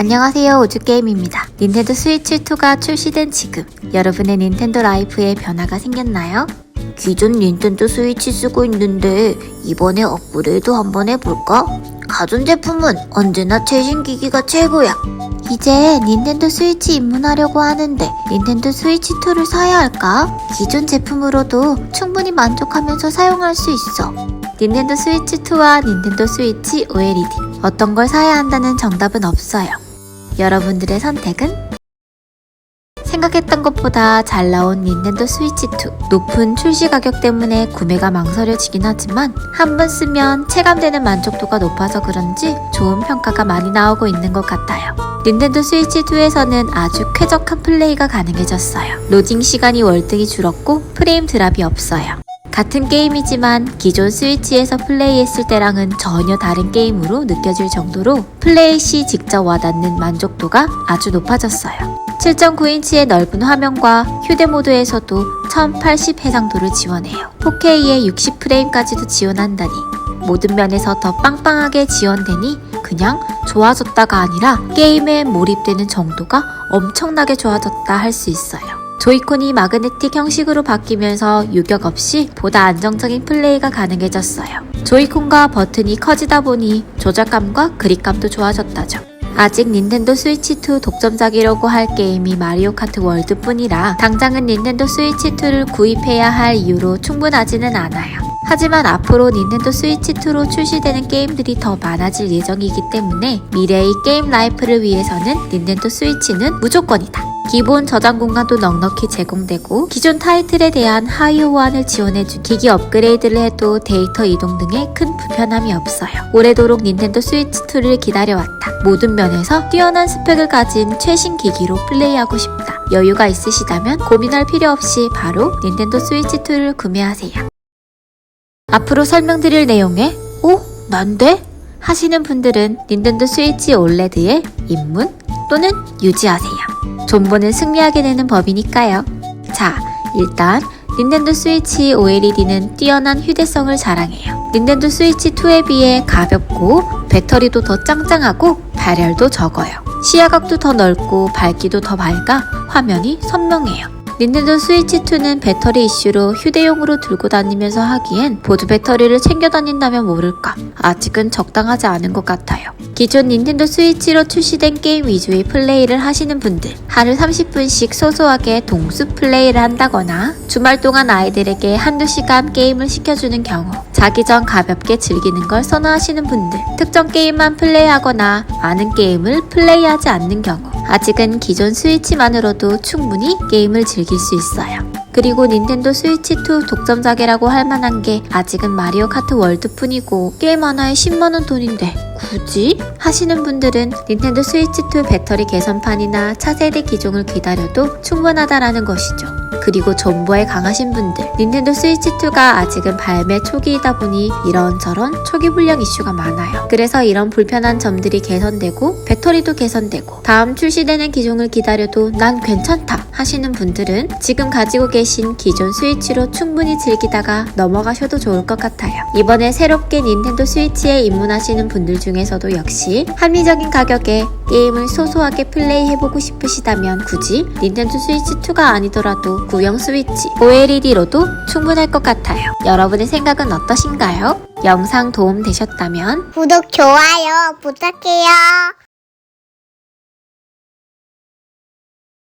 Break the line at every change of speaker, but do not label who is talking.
안녕하세요 우주게임입니다. 닌텐도 스위치2가 출시된 지금 여러분의 닌텐도 라이프에 변화가 생겼나요? 기존 닌텐도 스위치 쓰고 있는데 이번에 업그레이드 한번 해볼까? 가전제품은 언제나 최신 기기가 최고야. 이제 닌텐도 스위치 입문하려고 하는데 닌텐도 스위치2를 사야 할까? 기존 제품으로도 충분히 만족하면서 사용할 수 있어. 닌텐도 스위치2와 닌텐도 스위치 OLED 어떤 걸 사야 한다는 정답은 없어요. 여러분들의 선택은? 생각했던 것보다 잘 나온 닌텐도 스위치2 높은 출시 가격 때문에 구매가 망설여지긴 하지만 한 번 쓰면 체감되는 만족도가 높아서 그런지 좋은 평가가 많이 나오고 있는 것 같아요. 닌텐도 스위치2에서는 아주 쾌적한 플레이가 가능해졌어요. 로딩 시간이 월등히 줄었고 프레임 드랍이 없어요. 같은 게임이지만 기존 스위치에서 플레이했을 때랑은 전혀 다른 게임으로 느껴질 정도로 플레이 시 직접 와닿는 만족도가 아주 높아졌어요. 7.9인치의 넓은 화면과 휴대 모드에서도 1080 해상도를 지원해요. 4K에 60프레임까지도 지원한다니 모든 면에서 더 빵빵하게 지원되니 그냥 좋아졌다가 아니라 게임에 몰입되는 정도가 엄청나게 좋아졌다 할 수 있어요. 조이콘이 마그네틱 형식으로 바뀌면서 유격 없이 보다 안정적인 플레이가 가능해졌어요. 조이콘과 버튼이 커지다 보니 조작감과 그립감도 좋아졌다죠. 아직 닌텐도 스위치2 독점작이라고 할 게임이 마리오 카트 월드뿐이라 당장은 닌텐도 스위치2를 구입해야 할 이유로 충분하지는 않아요. 하지만 앞으로 닌텐도 스위치2로 출시되는 게임들이 더 많아질 예정이기 때문에 미래의 게임 라이프를 위해서는 닌텐도 스위치는 무조건이다. 기본 저장 공간도 넉넉히 제공되고 기존 타이틀에 대한 하위 호환을 지원해준 기기 업그레이드를 해도 데이터 이동 등의 큰 불편함이 없어요. 오래도록 닌텐도 스위치 2를 기다려왔다. 모든 면에서 뛰어난 스펙을 가진 최신 기기로 플레이하고 싶다. 여유가 있으시다면 고민할 필요 없이 바로 닌텐도 스위치 2를 구매하세요. 앞으로 설명드릴 내용에 오? 난데? 하시는 분들은 닌텐도 스위치 올레드에 입문 또는 유지하세요. 존버는 승리하게 되는 법이니까요. 자, 일단 닌텐도 스위치 OLED는 뛰어난 휴대성을 자랑해요. 닌텐도 스위치 2에 비해 가볍고 배터리도 더 짱짱하고 발열도 적어요. 시야각도 더 넓고 밝기도 더 밝아 화면이 선명해요. 닌텐도 스위치 2는 배터리 이슈로 휴대용으로 들고 다니면서 하기엔 보드 배터리를 챙겨 다닌다면 모를까 아직은 적당하지 않은 것 같아요. 기존 닌텐도 스위치로 출시된 게임 위주의 플레이를 하시는 분들 하루 30분씩 소소하게 동수 플레이를 한다거나 주말 동안 아이들에게 한두 시간 게임을 시켜주는 경우 자기 전 가볍게 즐기는 걸 선호하시는 분들 특정 게임만 플레이하거나 많은 게임을 플레이하지 않는 경우 아직은 기존 스위치만으로도 충분히 게임을 즐길 수 있어요. 그리고 닌텐도 스위치2 독점작이라고 할 만한 게 아직은 마리오 카트 월드뿐이고 게임 하나에 10만원 돈인데 굳이? 하시는 분들은 닌텐도 스위치2 배터리 개선판이나 차세대 기종을 기다려도 충분하다라는 것이죠. 그리고 존버에 강하신 분들 닌텐도 스위치2가 아직은 발매 초기이다 보니 이런저런 초기 불량 이슈가 많아요. 그래서 이런 불편한 점들이 개선되고 배터리도 개선되고 다음 출시되는 기종을 기다려도 난 괜찮다 하시는 분들은 지금 가지고 계신 기존 스위치로 충분히 즐기다가 넘어가셔도 좋을 것 같아요. 이번에 새롭게 닌텐도 스위치에 입문하시는 분들 중에서도 역시 합리적인 가격에 게임을 소소하게 플레이해보고 싶으시다면 굳이 닌텐도 스위치2가 아니더라도 구형 스위치 OLED로도 충분할 것 같아요. 여러분의 생각은 어떠신가요? 영상 도움 되셨다면
구독, 좋아요 부탁해요.